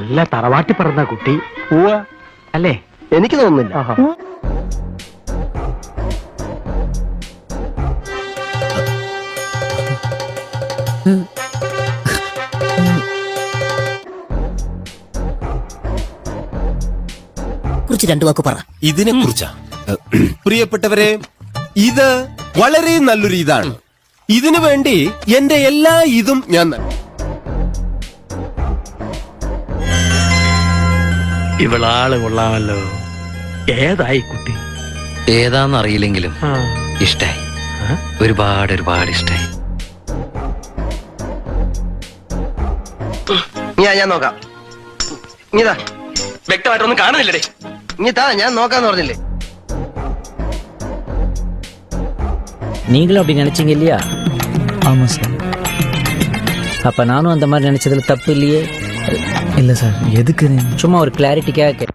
നല്ല തറവാട്ടി പറഞ്ഞ കുട്ടി. അല്ലേ? എനിക്ക് തോന്നുന്നില്ല. കുറിച്ച് രണ്ടു വാക്ക് പറ. ഇതിനെ കുറിച്ചാ പ്രിയപ്പെട്ടവരെ ഇത് വളരെ നല്ലൊരു ഇതാണ് ഇതിനു വേണ്ടി എന്റെ എല്ലാ ഇതും ഞാൻ നൽകും. ഇവളാള് കൊള്ളാമല്ലോ ഏതായി കുട്ടി ഏതാന്നറിയില്ലെങ്കിലും ആ. ഇഷ്ടായി ആ? ഒരുപാട് ഒരുപാട് ഇഷ്ടായി ഞാൻ ഞാൻ നോക്കാം ഇങ്ങിതാ വ്യക്തമായിട്ടൊന്നും കാണുന്നില്ലടേ ഇങ്ങിതാ ഞാൻ നോക്കാന്ന് പറഞ്ഞില്ലേ நீங்களும் அப்படி நினைச்சீங்க இல்லையா ஆமா சார் அப்ப நானும் அந்த மாதிரி நினைச்சதுல தப்பு இல்லையே இல்லை சார் எதுக்கு? சும்மா ஒரு கிளாரிட்டிக்காக